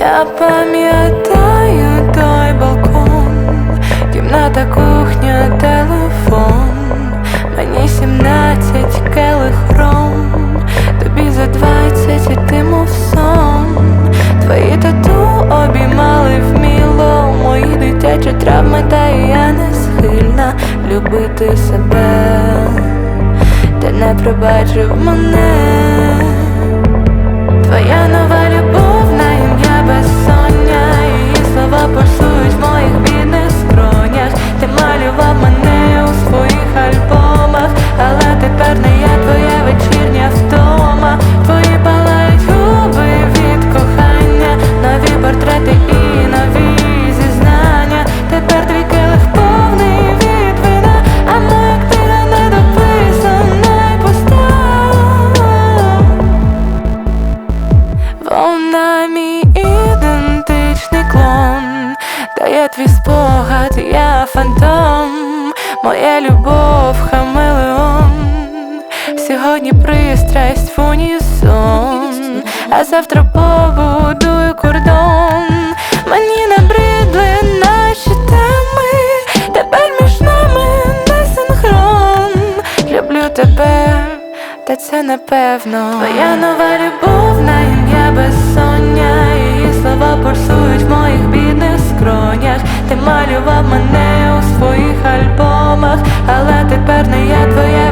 Я пам'ятаю той балкон, кімната, кухня, телефон. Мені сімнадцять келих ром, тобі за двадцять і ти мов сон. Твої тату обіймали вміло мої дитячі травми, та я не схильна любити себе. Ти не пробачив мене. Твоя твій спогад, я фантом, моя любов хамелеон, сьогодні пристрасть в унісон, а завтра побудую кордон. Мені набридли наші теми, тепер між нами не синхрон. Люблю тебе, та це напевно. Твоя нова любов ти малював мене у своїх альбомах, але тепер не я твоя.